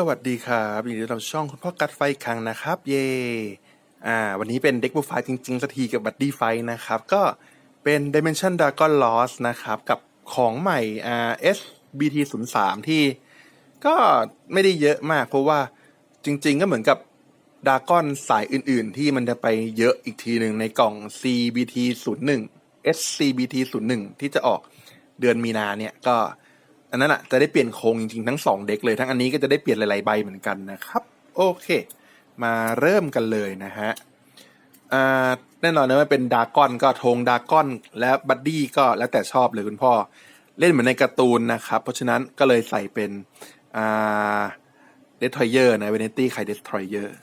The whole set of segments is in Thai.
สวัสดีครับยินดีต้อนรับช่องคุณพ่อกัดไฟครั้งนะครับ เย่อ่า วันนี้เป็นเด็กบูไฟจริงๆสักทีกับบัดดี้ไฟนะครับ ก็เป็น Dimension Dragon Lost นะครับ กับของใหม่อ่า SBT 0 3ที่ก็ไม่ได้เยอะมาก เพราะว่าจริงๆก็เหมือนกับดากอนสายอื่นๆ ที่มันจะไปเยอะอีกทีหนึ่งในกล่อง CBT 0 1 SCBT 0 1ที่จะออกเดือนมีนาเนี่ยก็ อันนั้นอะจะได้เปลี่ยนโครงจริงๆทั้งสองเด็กเลย ทั้งอันนี้ก็จะได้เปลี่ยนหลายๆใบเหมือนกันนะครับ โอเค มาเริ่มกันเลยนะฮะอ่าแน่นอนนะว่าเป็นดากอนก็ธงดากอนและบัดดี้ก็แล้วแต่ชอบเลยคุณพ่อ เล่นเหมือนในการ์ตูนนะครับ เพราะฉะนั้นก็เลยใส่เป็นอ่าเดสทรอยเยอร์นะเวเนตี้ไคเดสทรอยเยอร์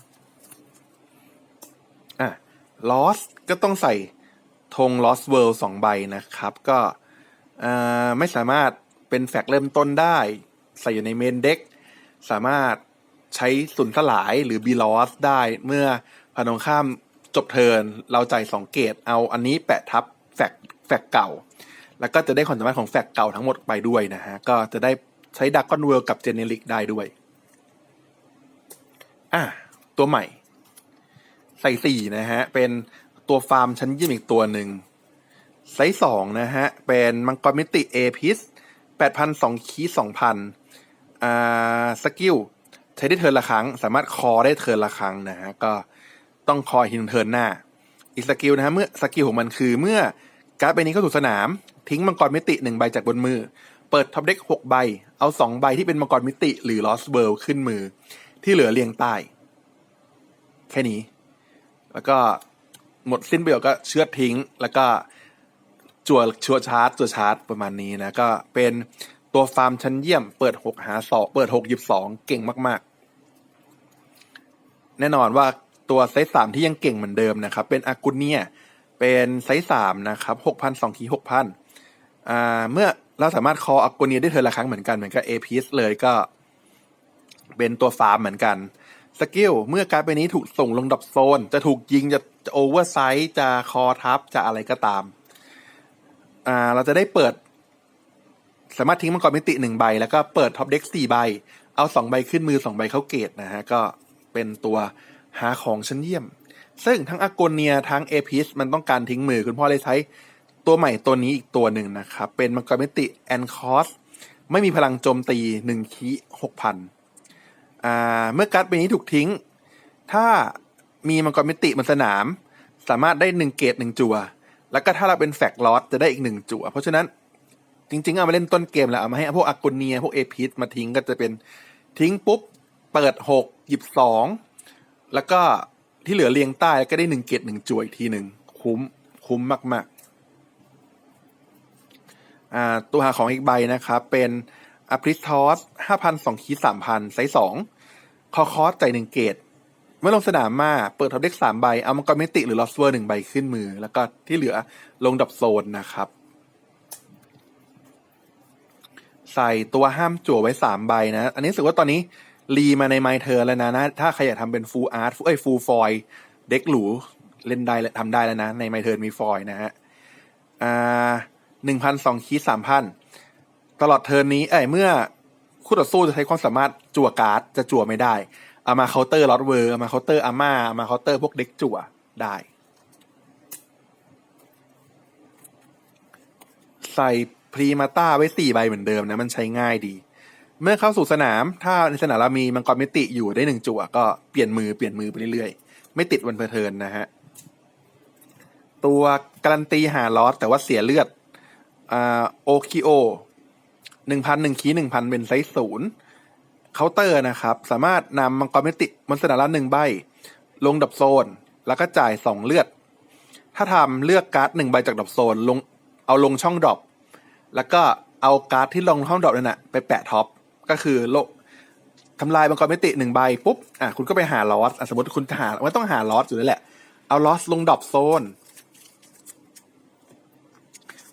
อะลอสก็ต้องใส่ธงลอสเวิลด์สองใบนะครับ ก็ไม่สามารถ เป็นแฟกเริ่มต้นได้ ใส่อยู่ในเมนเด็กสามารถใช้สุนสลายหรือบีลอสได้เมื่อพานงข้ามจบเทินเราจ่ายสองเกตเอาอันนี้แปะทับแฟกแฟกเก่า แล้วก็จะได้ความสามารถของแฟกเก่าทั้งหมดไปด้วยนะฮะ ก็จะได้ใช้ดักกอนเวิร์กับเจเนริกได้ด้วยอะตัวใหม่ ใส่สี่นะฮะ เป็นตัวฟาร์มชั้นยี่มอีกตัวหนึ่งไซส์สองนะฮะ เป็นมังกรมิติเอพิส แปดพันสองคีสองพันอ่าสกิลใช้ได้เทิร์นละครั้ง สามารถคอได้เทิร์นละครั้งนะฮะก็ต้องคอยหินเทิร์นหน้า อีกสกิลนะฮะเมื่อสกิลของมันคือเมื่อการ์ดใบนี้เข้าสู่สนาม ทิ้งมังกรมิติหนึ่งใบจากบนมือ เปิดท็อปเด็กหกใบ เอาสองใบที่เป็นมังกรมิติ หรือลอสเบิร์ขึ้นมือ ที่เหลือเรียงใต้แค่นี้ แล้วก็หมดสิ้นประโยชน์ก็เชือดทิ้ง แล้วก็ จั่วชัวชาร์จจั่วชาร์จประมาณนี้นะ ก็เป็นตัวฟาร์มชั้นเยี่ยม เปิดหกหาสองเปิดหกหยิบสองเก่งมาก ๆ แน่นอนว่าตัวไซส์สามที่ยังเก่งเหมือนเดิมนะครับ เป็นอากุเนียเป็นไซส์สามนะครับหกพันสองทีหกพันอ่าเมื่อเราสามารถคออากุเนียได้เธอละครั้งเหมือนกันเหมือนกับเอพีสเลยก็ เป็นตัวฟาร์มเหมือนกันสกิลเมื่อการ์ดใบนี้ถูกส่งลงดับโซน จะถูกยิงจะจะโอเวอร์ไซส์จะคอทับจะอะไรก็ตาม อ่าเราจะได้เปิด สามารถทิ้งมังกรมิติหนึ่งใบ แล้วก็เปิดท็อปเด็กสี่ใบ เอาสองใบขึ้นมือสองใบเข้าเกตนะฮะ ก็เป็นตัวหาของชั้นเยี่ยม ซึ่งทั้งอากเนียทั้งเอพิสมันต้องการทิ้งมือคุณพ่อเลยใช้ตัวใหม่ตัวนี้อีกตัวหนึ่งนะครับ เป็นมังกรมิติแอนคอสไม่มีพลังโจมตีหนึ่งคีหกพันอ่าเมื่อการ์ดใบนี้ถูกทิ้ง ถ้ามีมังกรมิติบนสนาม สามารถได้หนึ่งเกตหนึ่งจัว แล้วก็ถ้าเราเป็นแฟกลอสจะได้อีกหนึ่งจัวเพราะฉะนั้นจริงๆเอามาเล่นต้นเกมแล้วเอามาให้พวกอากุเนีย พวกเอพิสมาทิ้งก็จะเป็นทิ้งปุ๊บ เปิดหกหยิบสองแล้วก็ที่เหลือเรียงใต้ก็ได้หนึ่งเกตหนึ่งจั่วอีกทีหนึ่งคุ้มคุ้มมากๆอ่าตัวหาของอีกใบนะครับ เป็นอ p ริสทอสห้าพันสองคีสามพันไซส์สองคอคอสใจหนึ่งเกต เมื่อลงสนามมาเปิดท็อปเด็กสามใบ เอามังกรเมติหรือลอสเวอร์หนึ่งใบขึ้นมือ แล้วก็ที่เหลือลงดับโซนนะครับ ใส่ตัวห้ามจั่วไว้สามใบนะ อันนี้รู้สึกว่าตอนนี้รีมาในไมเทอร์แล้วนะนะ ถ้าใครอยากทำเป็นฟูลอาร์ตเอ้ยฟูลฟอยเด็กหรูเล่นได้ทำได้แล้วนะ ในไมเทอร์มีฟอยนะฮะอ่าหนึ่งพันสองคีสามพันตลอดเทิร์นนี้เอ้ยเมื่อคู่ต่อสู้จะใช้ความสามารถจั่วการ์ดจะจั่วไม่ได้ เอามาเคาน์เตอร์ลอตเวอร์เอามาเคาน์เตอร์อาม่าเอามาเคาน์เตอร์พวกเด็กจั่วได้ใส่พรีมาต้าไว้สี่ใบเหมือนเดิมนะ มันใช้ง่ายดี เมื่อเข้าสู่สนาม ถ้าในสนามเรามีมังกรมิติอยู่ได้หนึ่งจั่วก็เปลี่ยนมือเปลี่ยนมือไปเรื่อยๆ ไม่ติดวันเพอเทินนะฮะ ตัวการันตีหาลอสแต่ว่าเสียเลือดอ่าโอคิโอหนึ่งพันหนึ่งคีหนึ่งพันเป็นไซส์ศูนย์ เคาน์เตอร์นะครับ สามารถนำมังกรมิติบนสนามละหนึ่งใบ ลงดับโซน แล้วก็จ่ายสองเลือด ถ้าทำเลือกการ์ดหนึ่งใบจากดับโซนลงเอาลงช่องดรอปแล้วก็เอาการ์ดที่ลงห้องดรอปนั่นนะไปแปะท็อปก็คือโลทำลายมังกรมิติหนึ่งใบปุ๊บอะคุณก็ไปหาลอสอะสมมติคุณหาว่าต้องหาลอสอยู่แล้วแหละ เอาลอสลงดรอปโซน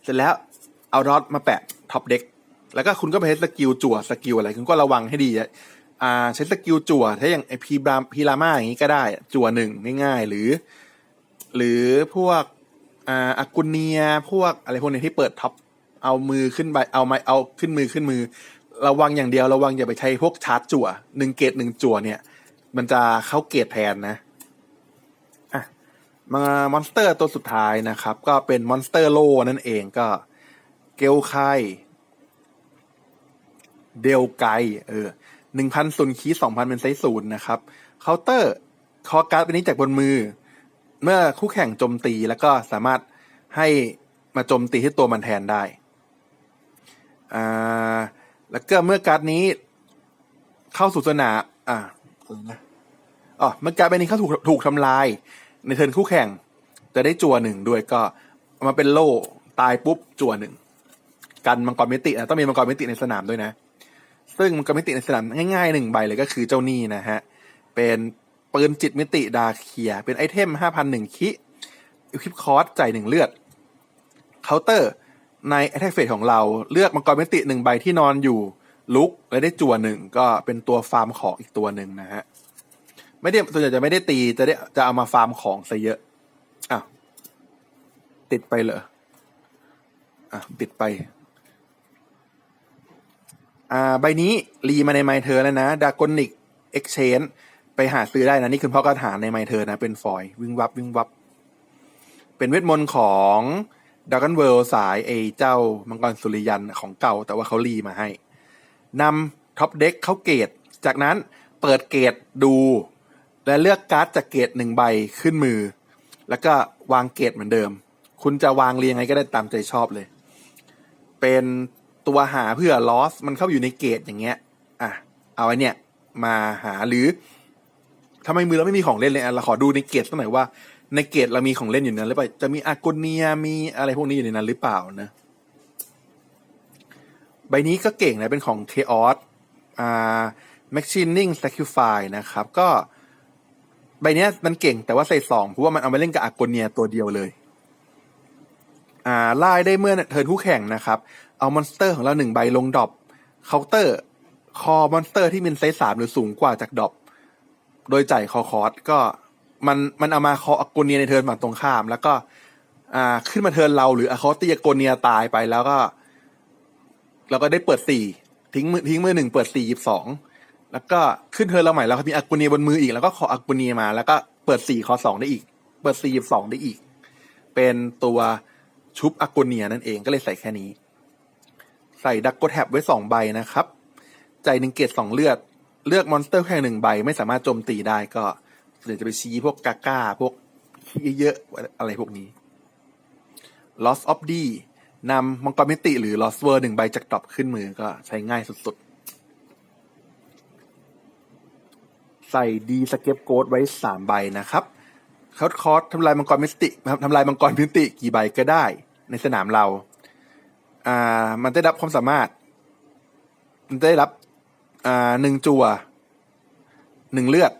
เสร็จแล้วเอาลอสมาแปะท็อปเด็ก แล้วก็คุณก็ไปใช้สกิลจั่วสกิลอะไรคุณก็ระวังให้ดีอะอ่าใช้สกิลจั่วถ้าอย่างไอพีบรามพีรามาอย่างนี้ก็ได้ จั่วหนึ่งง่ายๆ หรือ หรือพวกอ่าอากุเนียพวกอะไรพวกนี้ที่เปิดท็อปเอามือขึ้นไปเอาไม้เอาขึ้นมือขึ้นมือ ระวังอย่างเดียวระวังอย่าไปใช้พวกชาร์จจั่วหนึ่งเกตหนึ่งจั่วเนี่ย มันจะเข้าเกตแทนนะอะมามอนสเตอร์ตัวสุดท้ายนะครับ ก็เป็นมอนสเตอร์โลนั่นเองก็เกลไค เดลไกเออหนึ่งพันศูนย์คีสองพันเป็นไซส์ศูนย์นะครับเคาน์เตอร์คอการ์ดเป็นนี้จากบนมือ เมื่อคู่แข่งโจมตีแล้วก็สามารถให้มาโจมตีที่ตัวมันแทนได้อ่าแล้วก็เมื่อการ์ดนี้เข้าสู่สนามอ่าอะไรนะอ๋อเมื่อการ์ดใบนี้เข้าถูกถูกทำลาย ในเทิร์นคู่แข่ง จะได้จั่วหนึ่งด้วยก็มาเป็นโล่ตายปุ๊บจั่วหนึ่งกันมังกรมิตินะต้องมีมังกรมิติในสนามด้วยนะ ซึ่งมังกรมิติในสนามง่ายๆหนึ่งใบเลยก็คือเจ้านี่นะฮะ เป็นปืนจิตมิติดาเคีย เป็นไอเทมห้าพันหนึ่งคิอิคลิปคอร์สจ่ายหนึ่งเลือดเคาน์เตอร์ใน Attack Phase ของเราเลือกมังกรมิติหนึ่งใบที่นอนอยู่ลุกและได้จั่วหนึ่งก็เป็นตัวฟาร์มของอีกตัวหนึ่งนะฮะไม่ได้ส่วนใหญ่จะไม่ได้ตีจะได้จะเอามาฟาร์มของซะเยอะอะติดไปเหรออะติดไป อ่าใบนี้รีมาในไมเทอร์แล้วนะดากอนิกเอ็กชนไปหาซื้อได้นะ นี่คือพ่อกระถางในไมเทอร์นะ เป็นฟอยล์วิ่งวับวิ่งวับ เป็นเวทมนต์ของดากอนเวิลสายเอเจ้ามังกรสุริยันของเก่า แต่ว่าเขารีมาให้นำท็อปเด็กเข้าเกต จากนั้นเปิดเกตดู และเลือกการ์ดจากเกตหนึ่งใบขึ้นมือ แล้วก็วางเกตเหมือนเดิม คุณจะวางเรียงไงก็ได้ตามใจชอบเลย เป็น ตัวหาเพื่อลอสมันเข้าอยู่ในเกตอย่างเงี้ย อะ เอาไอ้เนี่ย มาหาหรือทำไมมือเราไม่มีของเล่นเลยอะเราขอดูในเกตสักหน่อยว่า ในเกตเรามีของเล่นอยู่นั้นหรือเปล่าจะมีอากูเนียมีอะไรพวกนี้อยู่ในนั้นหรือเปล่านะใบนี้ก็เก่งนะเป็นของ Chaos อ่า Machining Sacrifice นะครับ ก็ใบนี้มันเก่งแต่ว่าใส่สองเพราะว่ามันเอาไปเล่นกับอากูเนียตัวเดียวเลย อ่าไล่ได้เมื่อเทินคู่แข่งนะครับ เอามอนสเตอร์ของเราหนึ่งใบลงดรอปเคาน์เตอร์ คอมอนสเตอร์ที่มีไซส์สามหรือสูงกว่าจากดรอปโดยจ่ายคอคอร์สก็มันมันเอามาคออากูเนียในเทิร์นฝั่งตรงข้าม แล้วก็ อ่าขึ้นมาเทิร์นเราหรืออาคอตีอากูเนียตายไปแล้วก็ เราก็ได้เปิดสี่ทิ้งมือทิ้งมือหนึ่งเปิดสี่ยิบสองแล้วก็ขึ้นเทิร์นเราใหม่แล้วก็มีอากูเนียบนมืออีกแล้วก็ขออากูเนียมา แล้วก็เปิดสี่คอสองได้อีก เปิดสี่ยิบสองได้อีก เป็นตัวชุบอากูเนียนั่นเองก็เลยใส่แค่นี้ ใส่ดักโกแท็บไว้สองใบนะครับ ใจหนึ่งเกตสองเลือด เลือกมอนสเตอร์แค่หนึ่งใบ ไม่สามารถโจมตีได้ก็เดี๋ยวจะไปชี้พวกกาก้าพวกเยอะๆอะไรพวกนี้ Loss of D นำมังกรมิติหรือ Lost World หนึ่งใบจากดรอปขึ้นมือก็ใช้ง่ายสุดๆ ใส่ดีสเก็ปโกดไว้สามใบนะครับเขาคอร์สทำลายมังกรมิติทำลายมังกรมิติกี่ใบก็ได้ในสนามเรา อ่า มันได้รับความสามารถ มันได้รับ อ่าหนึ่งจัวหนึ่งเลือด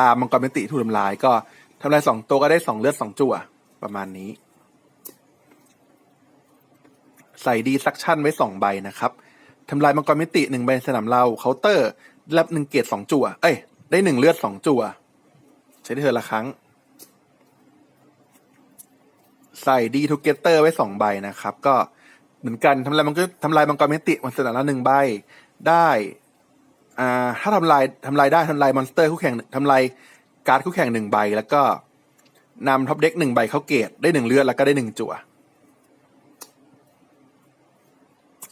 ตามมังกรมิติถูกทำลายก็ทำลายสองตัวก็ได้สองเลือดสองจัวประมาณนี้ ใส่ดีซักชั่นไว้สองใบนะครับทำลายมังกรมิติหนึ่งใบสนามเราเคาน์เตอร์รับหนึ่งเกตสองจัวเอ้ยได้หนึ่งเลือดสองจัวใช้ได้เธอละครั้ง ใส่ดีทูเกเตอร์ไว้สองใบนะครับ ก็ เหมือนกันทำลายมันก็ทำลายมังกรมิติมันสนามละหนึ่งใบได้อ่าถ้าทำลายทำลายได้ทำลายมอนสเตอร์คู่แข่งทำลายการ์ดคู่แข่งหนึ่งใบ แล้วก็นำท็อปเด็กหนึ่งใบเข้าเกตได้หนึ่งเลือดแล้วก็ได้หนึ่งจั่ว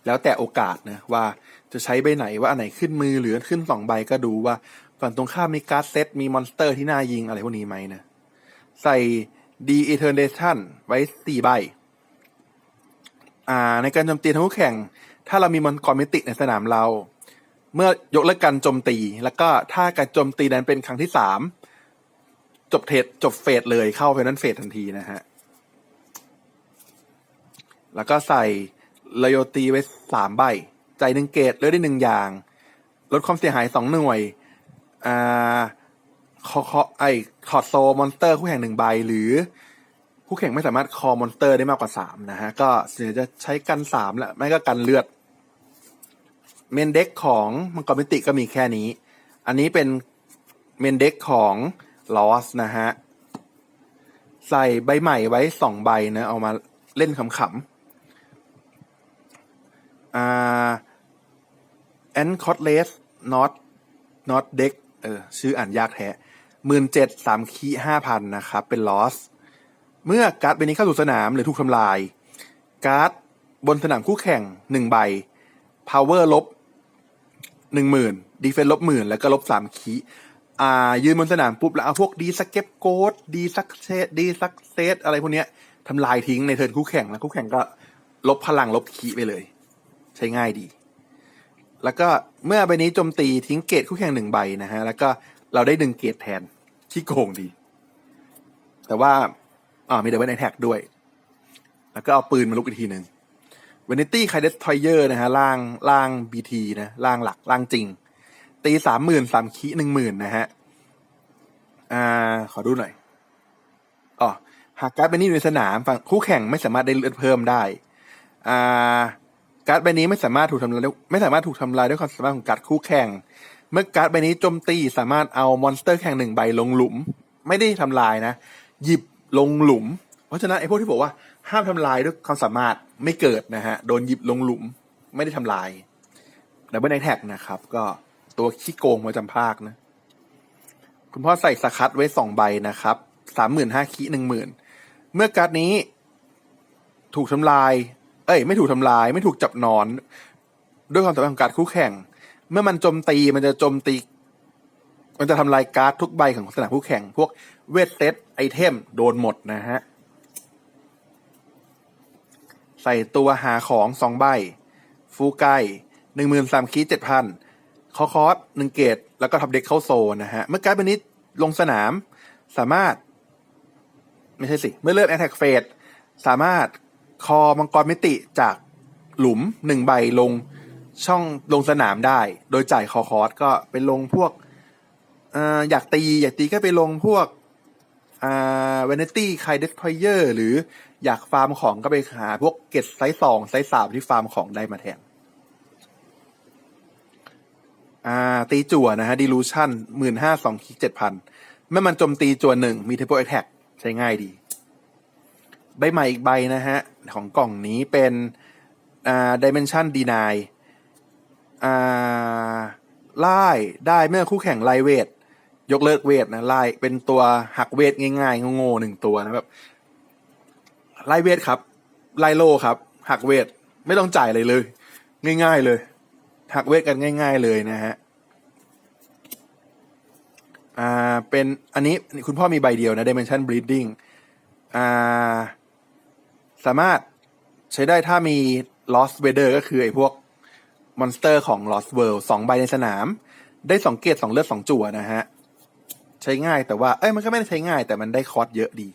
แล้วแต่โอกาสนะว่าจะใช้ใบไหนว่าอันไหนขึ้นมือหรือขึ้นสองใบก็ดูว่าฝั่งตรงข้ามมีการ์ดเซตมีมอนสเตอร์ที่น่ายิงอะไรพวกนี้ไหมนะ ใส่ดีเอเทอร์เนชันไว้สี่ใบ อ่าในการโจมตีทั้งคู่แข่ง ถ้าเรามีมังกรมิติในสนามเรา เมื่อยกเลิกการโจมตี แล้วก็ถ้าการโจมตีนั้นเป็นครั้งที่สามจบเทสจบเฟสเลยเข้าเพนั้นเฟสทันทีนะฮะ แล้วก็ใส่เลโยตีไว้สามใบ ใจหนึ่งเกตเลือดได้หนึ่งอย่าง ลดความเสียหายสองหน่วย อ่าคอคอไอถอดโซมอนสเตอร์คู่แข่งหนึ่งใบหรือ คู่แข่งไม่สามารถคอมอนเตอร์ได้มากกว่าสามนะฮะ ก็เสียจะใช้กันสามแหละไม่ก็กันเลือด เมนเด็กของมังกรมิติก็มีแค่นี้ อันนี้เป็นเมนเด็กของลอสนะฮะ ใส่ใบใหม่ไว้สองใบนะ เอามาเล่นขำๆอ่าแอนคอตเลสนอตนอตเด็กเออชื่ออ่านยากแท้หมื่นเจ็ดสามคีห้าพันนะครับ เป็นลอส เมื่อการ์ดใบนี้เข้าสู่สนามหรือถูกทำลาย การ์ดบนสนามคู่แข่งหนึ่งใบ power ลบหนึ่งหมื่นดีเฟนลบหมื่นแล้วก็ลบสามคีอ่า ยืนบนสนามปุ๊บแล้วเอาพวกดีสเก็ปโกดดีซักเซตดีซักเซตอะไรพวกเนี้ยทำลายทิ้งในเทิร์นคู่แข่งแล้วคู่แข่งก็ลบพลังลบคีไปเลย ใช้ง่ายดี แล้วก็เมื่อใบนี้โจมตีทิ้งเกตคู่แข่งหนึ่งใบนะฮะ แล้วก็เราได้ดึงเกตแทนที่โกงดี แต่ว่า อ่ามีเดวินไอแท็กด้วย แล้วก็เอาปืนมาลุกอีกทีหนึ่งเวนิตี้ไคเดสทอยเยอร์นะฮะล่างล่างบีทีนะล่างหลักล่างจริง ตีสามหมื่นสามคีหนึ่งหมื่นนะฮะ อ่า ขอดูหน่อยอ๋อหากการ์ดใบนี้อยู่ในสนามฝั่งคู่แข่งไม่สามารถได้เลือดเพิ่มได้ อ่า การ์ดใบนี้ไม่สามารถถูกทำลายด้วยไม่สามารถถูกทำลายด้วยความสามารถของการ์ดคู่แข่ง เมื่อการ์ดใบนี้โจมตีสามารถเอามอนสเตอร์แข่งหนึ่งใบลงหลุม ไม่ได้ทำลายนะ หยิบ ลงหลุม เพราะฉะนั้นไอ้พวกที่บอกว่าห้ามทำลายด้วยความสามารถไม่เกิดนะฮะ โดนหยิบลงหลุมไม่ได้ทำลายดับเบิลไอแท็กนะครับ ก็ตัวขี้โกงมาจำภาคนะ คุณพ่อใส่สคัตไว้สองใบนะครับสามหมื่นห้าคีหนึ่งหมื่นเมื่อการ์ดนี้ ถูกทำลาย เอ้ย ไม่ถูกทำลาย ไม่ถูกจับนอน ด้วยความสามารถของการดคู่แข่ง เมื่อมันโจมตีมันจะโจมตี มันจะทำลายการ์ดทุกใบของสนามคู่แข่ง พวกเวทเซตไอเทมโดนหมดนะฮะ ใส่ตัวหาของสองใบ ฟูไกหนึ่งหมื่นสามคีเจ็ดพันคอคอสหนึ่งเกต แล้วก็ทับเด็กเข้าโซนนะฮะ เมื่อการ์ดใบนี้ลงสนามสามารถ ไม่ใช่สิ เมื่อเริ่มแอตแทกเฟสสามารถคอมังกรมิติจากหลุมหนึ่งใบลงช่องลงสนามได้ โดยจ่ายคอคอสก็ไปลงพวก อยากตีอยากตีก็ไปลงพวกเวเนตี้ไคเดสพอยเยอร์หรืออยากฟาร์มของก็ไปหาพวกเกตไซส์สองไซส์สามที่ฟาร์มของได้มาแทนอ่าตีจั่วนะฮะดีลูชันหมื่นห้าสองคิกเจ็ดพันเมื่อมันโจมตีจั่วหนึ่งมีเทปโปแอทแทกใช้ง่ายดี ใบใหม่อีกใบนะฮะ ของกล่องนี้เป็นอ่าดิเมนชันดีนายอ่าไล่ได้เมื่อคู่แข่งไลเวท ยกเลิกเวทนะไล่เป็นตัวหักเวทง่ายๆโง่ๆหนึ่งตัวนะแบบไล่เวทครับ ไล่โลครับ หักเวทไม่ต้องจ่ายอะไรเลย ง่ายๆเลย หักเวทกันง่าย ๆ เลยนะฮะอ่าเป็นอันนี้คุณพ่อมีใบเดียวนะ Dimension Breeding อ่าสามารถใช้ได้ถ้ามี Lost Weather ก็คือไอ้พวกมอนสเตอร์ของ Lost World สองใบในสนาม ได้สองเกตสองเลือดสองจั่วนะฮะ ใช้ง่ายแต่ว่า เอ้ยมันก็ไม่ได้ใช้ง่าย แต่มันได้คอร์สเยอะดี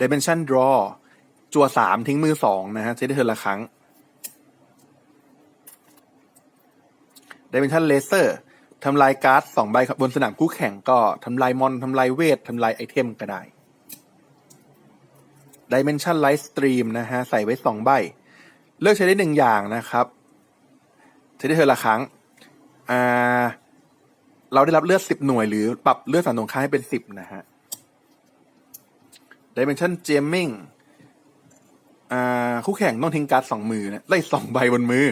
Dimension Draw จั่วสามทิ้งมือสองนะฮะใช้ได้เทอละครั้ง Dimension Laser ทำลายการ์ดสองใบบนสนามคู่แข่งก็ทำลายมอนทำลายเวททำลายไอเทมก็ได้ Dimension Light Stream นะฮะ ใส่ไว้สองใบ เลือกใช้ได้หนึ่งอย่างนะครับ ใช้ได้เทอละครั้ง อ่า เราได้รับเลือดสิบหน่วยหรือปรับเลือดฝั่งตรงข้ามให้เป็นสิบนะฮะ Dimension Jamming อ่าคู่แข่งต้องทิ้งการ์ดสองมือนะไล่สองใบบนมือ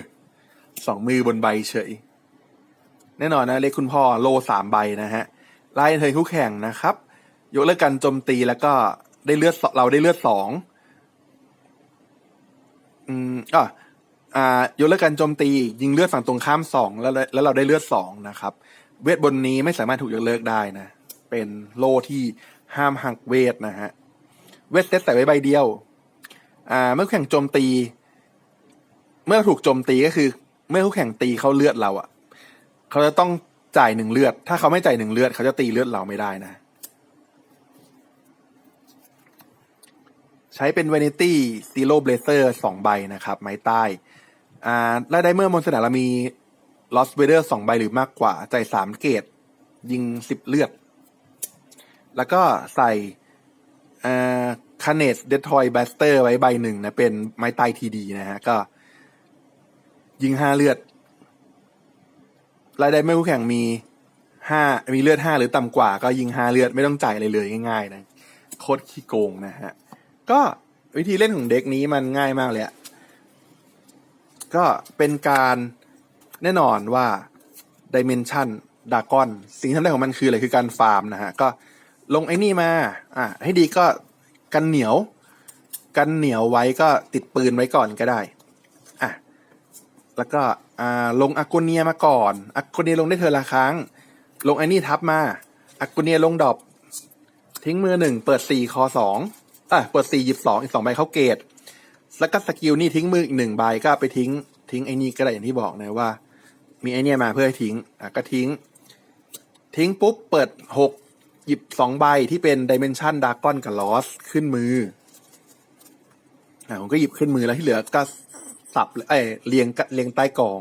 สองมือบนใบเฉย แน่นอนนะ เล็กคุณพ่อโลสามใบนะฮะไล่เทินคู่แข่งนะครับ ยกเลิกการโจมตีแล้วก็ได้เลือดเราได้เลือดสองอืมอะอ่ายกเลิกการโจมตี ยิงเลือดฝั่งตรงข้ามสองแล้วแล้วเราได้เลือดสองนะครับ เวทบนนี้ไม่สามารถถูกยกเลิกได้นะ เป็นโลที่ห้ามหักเวทนะฮะ เวทเซตใส่ไว้ใบเดียว อ่า เมื่อแข่งโจมตี เมื่อถูกโจมตีก็คือ เมื่อคู่แข่งตีเขาเลือดเราอะเขาจะต้องจ่ายหนึ่งเลือด ถ้าเขาไม่จ่ายหนึ่งเลือด เขาจะตีเลือดเราไม่ได้นะ ใช้เป็น Vanity Zero Blazer สองใบนะครับ ไม้ใต้ อ่าและได้เมื่อบนสนามเรามี Lost Weather สองใบหรือมากกว่า ใจ่สามเกต ยิงสิบเลือด แล้วก็ใส่อ่าคาเนสเดทอยแบสเตอร์ไว้ใบหนึ่งนะ เป็นไม้ใต้ทีดีนะฮะ ก็ ยิงห้าเลือด รายได้เมื่อคู่แข่งมีห้ามีเลือดห้าหรือต่ำกว่า ก็ยิงห้าเลือดไม่ต้องจ่ายอะไรเลยง่ายๆนะ โคตรขี้โกงนะฮะ ก็วิธีเล่นของเด็กนี้มันง่ายมากเลยก็เป็นการ แน่นอนว่า Dimension d a g o n สิ่งที่ทำได้ของมันคืออะไรคือการฟาร์มนะฮะ ก็ลงไอ้นี่มาอะให้ดีก็กันเหนียว กันเหนียวไว้ก็ติดปืนไว้ก่อนก็ได้อะแล้วก็อ่าลงอากูเนียมาก่อนอากูเนียลงได้เธอละครั้ง ลงไอ้นี่ทับมาอากูเนียลงดอปทิ้งมือหนึ่งเปิดสี่คอสองอะเปิดสี่หยิบสองอีกสองใบเขาเกตแล้วก็สกิลนี่ทิ้งมืออีกหนึ่งใบก็ไปทิ้งทิ้งไอ้นี่ก็ได้อย่างที่บอกนะว่า มีไอเนี่ยมาเพื่อให้ทิ้งอะก็ทิ้ง ทิ้งปุ๊บเปิดหกหยิบสองใบที่เป็นดิเมนชันดากอนกับลอสขึ้นมืออะผมก็หยิบขึ้นมือแล้วที่เหลือก็สับเอ้ยเรียงกะเรียงใต้กอง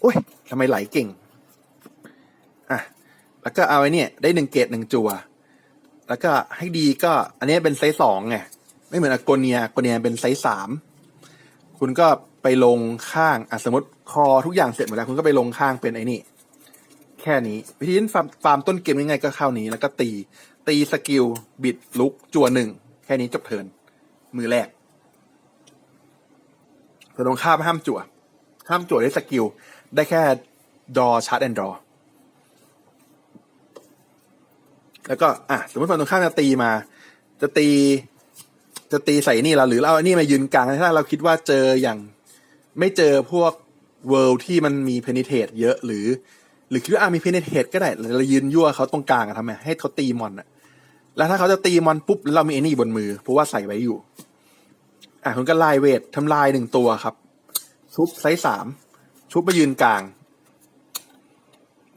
โอ้ยทำไมไหลเก่งอะแล้วก็เอาไอ้เนี่ยได้หนึ่งเกตหนึ่งจัว แล้วก็ให้ดีก็ อันนี้เป็นไซส์สองไงไม่เหมือนอโกเนียอโกเนียเป็นไซส์สามคุณก็ ไปลงข้างอะสมมติคอทุกอย่างเสร็จหมดแล้วคุณก็ไปลงข้างเป็นไอ้นี่ แค่นี้ วิธีฟาร์มฟาร์มต้นเกมง่ายๆก็เข้านี้ แล้วก็ตี ตีสกิล บิดลุก จัวหนึ่ง แค่นี้จบเทิน มือแรกแต่ตรงข้ามห้ามจั่วห้ามจั่วได้สกิล ได้แค่ดอชาร์ดแอนด์ดอแล้วก็อะสมมติฝั่งตรงข้ามจะตีมา จะตี จะตีใส่นี่เราหรือเราอันนี้มายืนกลางถ้าเราคิดว่าเจออย่าง ไม่เจอพวกเวิลด์ที่มันมีเพนิเทตเยอะหรือ หรือคิดว่าอะมีเพนิเทตก็ได้เรายืนยั่วเขาตรงกลางอะทำไมให้เขาตีมอนอะแล้วถ้าเขาจะตีมอนปุ๊บแล้วเรามีไอ้นี่บนมือ เพราะว่าใส่ไว้อยู่ อะคุณก็ไล่เวททำลายหนึ่งตัวครับ ชุบไซส์สามชุบมายืนกลาง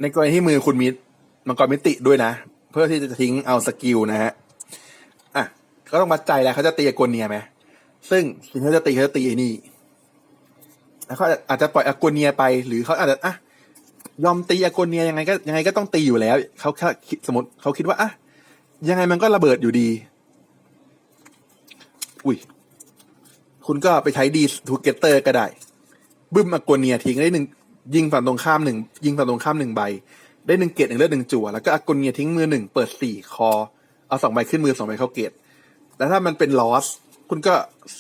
ในกรณีที่มือคุณมีมังกรมิติด้วยนะ เพื่อที่จะทิ้งเอาสกิลนะฮะอะก็ต้องวัดใจแล้วเขาจะตีอโกเนียไหมซึ่งสิ่งที่เขาจะตีเขาจะตีไอ้นี่ เขาอาจจะปล่อยอโกเนียไป หรือเขาอาจจะอะยอมตีอโกเนียยังไงก็ยังไงก็ต้องตีอยู่แล้วเขาแค่สมมติเขาคิดว่าอะยังไงมันก็ระเบิดอยู่ดี อุ้ยคุณก็ไปใช้ดีทูเกเตอร์ก็ได้ บึ้มอโกเนียทิ้งได้หนึ่งยิงฝั่งตรงข้ามหนึ่งยิงฝั่งตรงข้ามหนึ่งใบ ได้หนึ่งเกตหนึ่งเลือดหนึ่งจั่วแล้วก็อโกเนียทิ้งมือหนึ่งเปิดสี่คอ เอาสองใบขึ้นมือสองใบเข้าเกตแล้วถ้ามันเป็นลอสคุณก็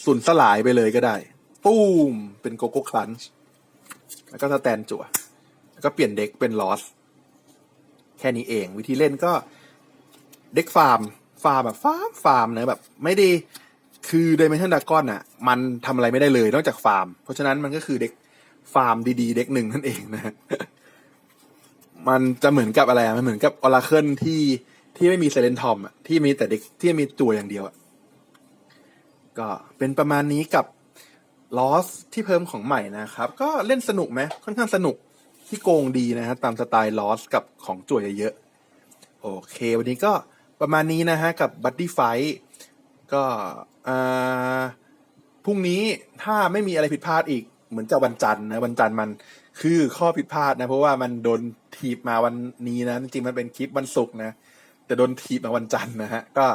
สูญสลายไปเลยก็ได้ ปุ้มเป็นโกโก้คลันช์แล้วก็สแตนจั่วแล้วก็เปลี่ยนเด็กเป็นลอสแค่นี้เอง วิธีเล่นก็เด็กฟาร์ม ฟาร์มแบบฟาร์มฟาร์มนะแบบ ไม่ได้คือเดเมทันดากอนอะ มันทำอะไรไม่ได้เลยนอกจากฟาร์ม เพราะฉะนั้นมันก็คือเด็กฟาร์มดีๆ เด็กหนึ่งนั่นเองนะ มันจะเหมือนกับอะไรมันเหมือนกับออราเคิลที่ที่ไม่มีเซเลนทอมอะที่มีแต่เด็กที่มีตัวอย่างเดียวอะก็เป็นประมาณนี้กับ ลอสที่เพิ่มของใหม่นะครับ ก็เล่นสนุกไหมค่อนข้างสนุกที่โกงดีนะฮะตามสไตล์ลอสกับของจ่วเยอะๆโอเค วันนี้ก็ประมาณนี้นะฮะ กับบัตตี้ไฟก็อ่าพรุ่งนี้ถ้าไม่มีอะไรผิดพลาดอีก เหมือนจะวันจันทร์นะวันจันทร์มันคือข้อผิดพลาดนะ เพราะว่ามันโดนถีบมาวันนี้นะ จริงๆมันเป็นคลิปวันศุกร์นะ แต่โดนถีบมาวันจันทร์นะฮะ ก็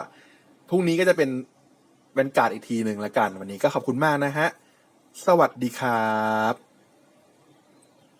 พรุ่งนี้ก็จะเป็นเป็นการอีกทีหนึ่งละกัน วันนี้ก็ขอบคุณมากนะฮะ สวัสดีครับ